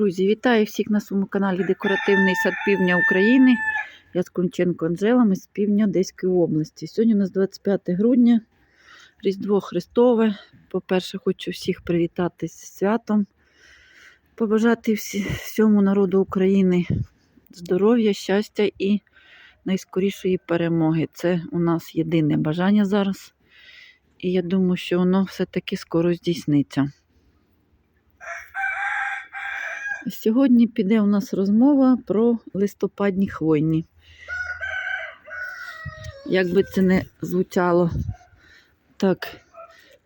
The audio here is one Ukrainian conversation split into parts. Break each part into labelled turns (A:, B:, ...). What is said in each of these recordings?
A: Друзі, вітаю всіх на своєму каналі Декоративний сад Півдня України. Я Скунченко Анжела, ми з півдня Одеської області. Сьогодні у нас 25 грудня, Різдво Христове. По-перше, хочу всіх привітати з святом, побажати всьому народу України здоров'я, щастя і найскорішої перемоги. Це у нас єдине бажання зараз. І я думаю, що воно все-таки скоро здійсниться. Сьогодні піде у нас розмова про листопадні хвойні. Як би це не звучало так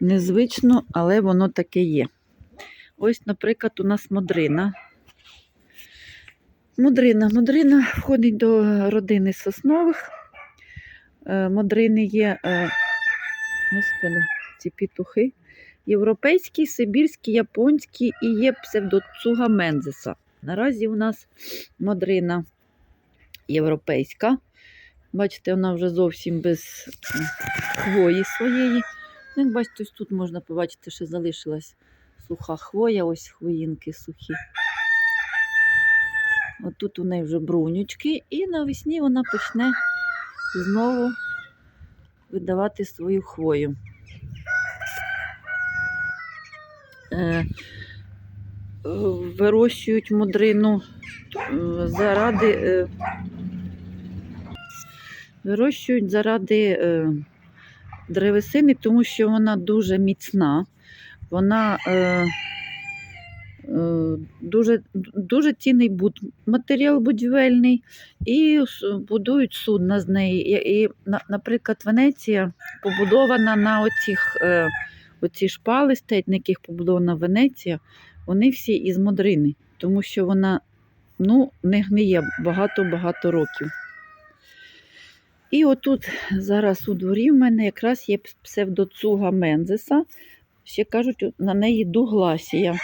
A: незвично, але воно таке є. Ось, наприклад, у нас модрина. Модрина. Модрина входить до родини соснових. Е, Модрини є, е, господи, ці петухи. Європейський, сибірський, японський і є псевдоцуга мензеса. Наразі у нас модрина європейська. Бачите, вона вже зовсім без хвої своєї. Ну, Як бачите, ось тут можна побачити, що залишилась суха хвоя, ось хвоїнки сухі. От тут у неї вже брунючки, і навесні вона почне знову видавати свою хвою. Е, вирощують модрину е, заради е, вирощують заради е, древесини, тому що вона дуже міцна, вона е, е, дуже, дуже цінний буд, матеріал будівельний, і будують судна з неї. І, наприклад, Венеція побудована на оцих. Оці шпали стоять, на яких побудована Венеція, вони всі із модрини, тому що вона ну, не гниє багато-багато років. І отут зараз у дворі в мене якраз є псевдоцуга Мензеса. Ще кажуть, на неї дугласія.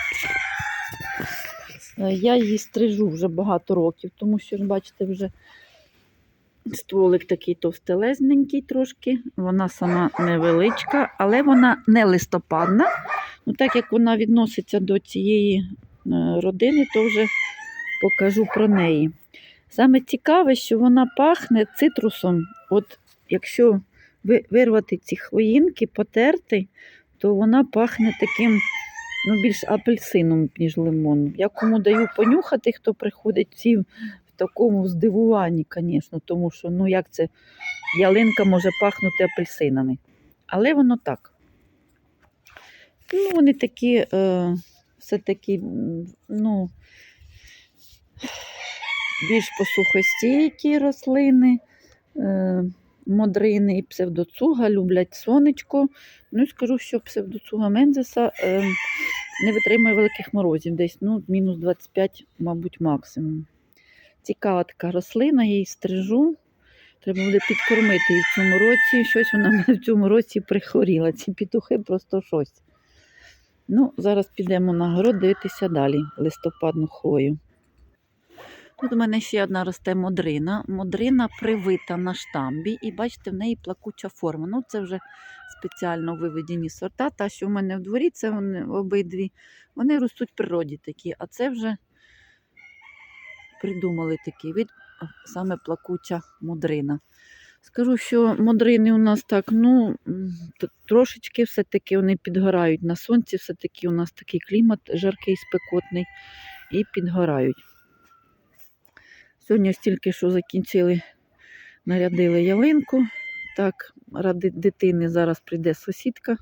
A: Е, Я її стрижу вже багато років, тому що, бачите, вже стволик такий товстелезненький трошки. Вона сама невеличка, але вона не листопадна. Ну, так як вона відноситься до цієї е, родини, то вже покажу про неї. Саме цікаве, що вона пахне цитрусом. От якщо вирвати ці хвоїнки, потерти, то вона пахне таким ну, більш апельсином, ніж лимоном. Я кому даю понюхати, хто приходить всі такому здивуванні, звісно, тому що ну як це ялинка може пахнути апельсинами. Але воно так. Ну, вони такі, е, все-таки, ну, більш посухостійкі рослини, е, модрини і псевдоцуга люблять сонечко. Ну скажу, що псевдоцуга Мензеса е, не витримує великих морозів, десь ну, мінус 25, мабуть, максимум. Цікава така рослина, я її стрижу. Треба буде підкормити її в цьому році. Щось вона в цьому році прихворіла. Ці петухи просто щось. Ну, зараз підемо на город дивитися далі листопадну хвою. Тут у мене ще одна росте модрина. Модрина привита на штамбі, і бачите, в неї плакуча форма. Ну, це вже спеціально виведені сорта. Та, що в мене в дворі, це вони обидві. Вони ростуть в природі такі, а це вже придумали такий вид, саме плакуча модрина. Скажу, що модрини у нас так, ну, трошечки все-таки вони підгорають на сонці, все-таки у нас такий клімат жаркий, спекотний, і підгорають. Сьогодні ось тільки що закінчили, нарядили ялинку. Так, ради дитини зараз прийде сусідка.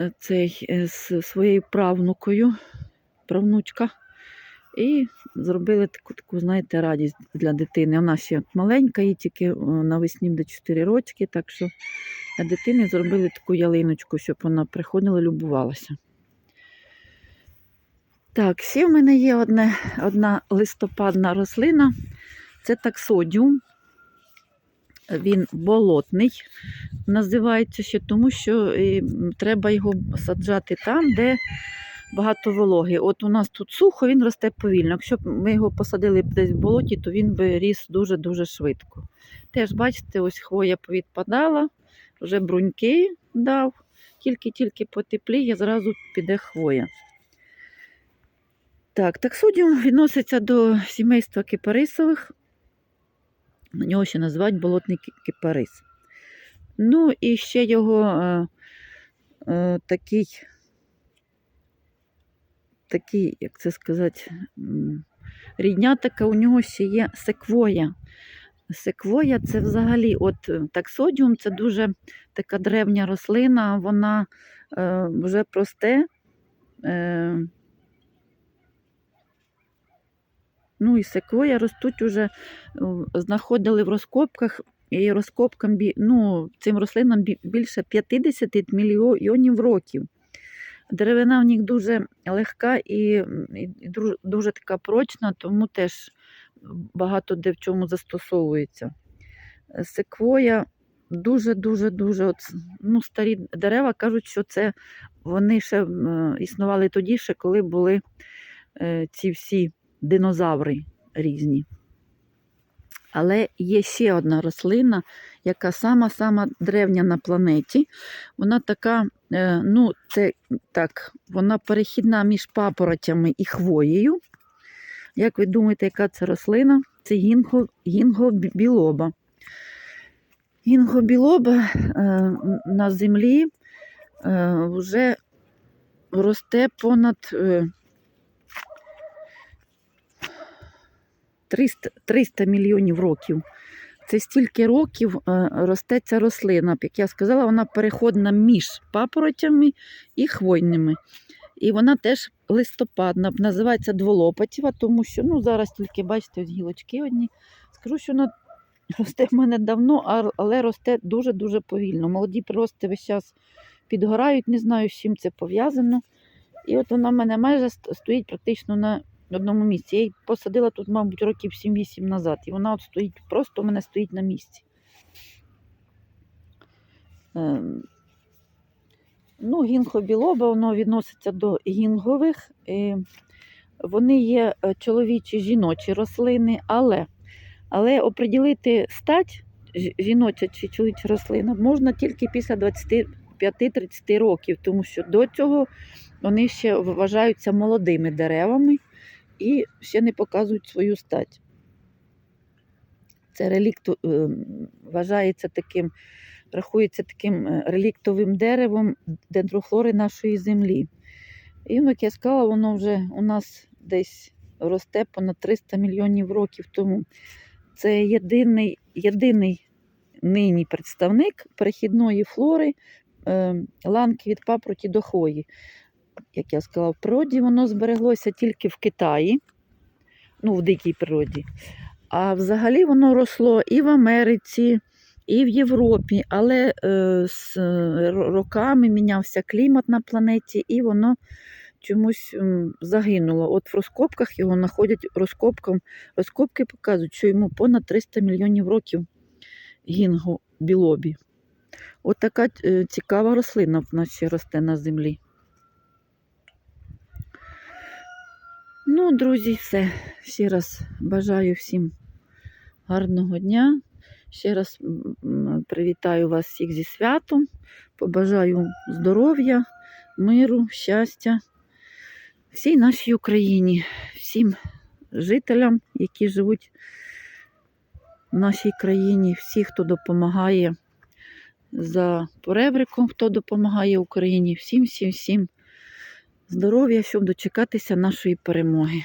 A: е, Цей е, з своєю правнукою, правнучка. І зробили таку, таку, знаєте, радість для дитини. Вона ще маленька, їй тільки навесні буде 4 рочки, так що для дитини зробили таку ялиночку, щоб вона приходила, любувалася. Так, ще в мене є одне, одна листопадна рослина. Це таксодіум. Він болотний, називається ще тому, що е, треба його саджати там, де багато вологи. От у нас тут сухо, він росте повільно. Якщо б ми його посадили десь в болоті, то він би ріс дуже-дуже швидко. Теж, бачите, ось хвоя повідпадала, вже бруньки дав, тільки-тільки потепліє, зразу піде хвоя. Так, таксодіум відноситься до сімейства кипарисових. На нього ще називають болотний кипарис. Ну і ще його е, е, такий, такий, як це сказати, рідня така у нього ще є секвоя. Секвоя це взагалі, от е, таксодіум це дуже така древня рослина, вона е, вже просте. Е, ну і секвоя ростуть уже, е, знаходили в розкопках, і розкопкам ну, цим рослинам більше 50 мільйонів років. Деревина в них дуже легка і, і дуже така прочна, тому теж багато де в чому застосовується. Е, Секвоя дуже-дуже-дуже ну, старі дерева кажуть, що це вони ще е, існували тоді, ще коли були е, ці всі динозаври різні. Але є ще одна рослина, яка сама-сама древня на планеті. Вона така, е, ну, це так, вона перехідна між папоротями і хвоєю. Як ви думаєте, яка це рослина? Це гінго, гінгобілоба. Гінгобілоба е, на землі е, вже росте понад 300, 300 мільйонів років. Це стільки років е, росте ця рослина. Як я сказала, вона переходна між папоротями і хвойними. І вона теж листопадна, називається дволопатєва, тому що ну, зараз тільки бачите, ось гілочки одні. Скажу, що вона росте в мене давно, але росте дуже-дуже повільно. Молоді прирости весь час підгорають, не знаю, з чим це пов'язано. І от вона в мене майже стоїть практично на одному місці. Я її посадила тут, мабуть, років 7-8 назад. І вона от стоїть, просто у мене стоїть на місці. Ем, Ну, гінго-білоба, воно відноситься до гінгових. Вони є е, чоловічі жіночі рослини, але, але оприділити стать жіноча чи чоловіча рослина можна тільки після 25-30 років, тому що до цього вони ще вважаються молодими деревами і ще не показують свою стать. Це релікт е, вважається таким, рахується таким е, реліктовим деревом дендрохлори нашої землі. І, як я сказала, воно вже у нас десь росте понад 300 мільйонів років тому. Це єдиний, єдиний нині представник перехідної флори е, ланки від папроті до хвої. Як я сказала, в природі воно збереглося тільки в Китаї, ну, в дикій природі. А взагалі воно росло і в Америці, і в Європі, але е, з е, роками мінявся клімат на планеті, і воно чомусь загинуло. От в розкопках його знаходять розкопкам. Розкопки показують, що йому понад 300 мільйонів років гінго білобі. От така е, цікава рослина в нас ще росте на землі. Ну, друзі, все. Ще раз бажаю всім гарного дня. Ще раз привітаю вас всіх зі святом. Побажаю здоров'я, миру, щастя всій нашій Україні, всім жителям, які живуть в нашій країні, всі, хто допомагає за поребриком, хто допомагає Україні, всім, всім, всім здоров'я, щоб дочекатися нашої перемоги.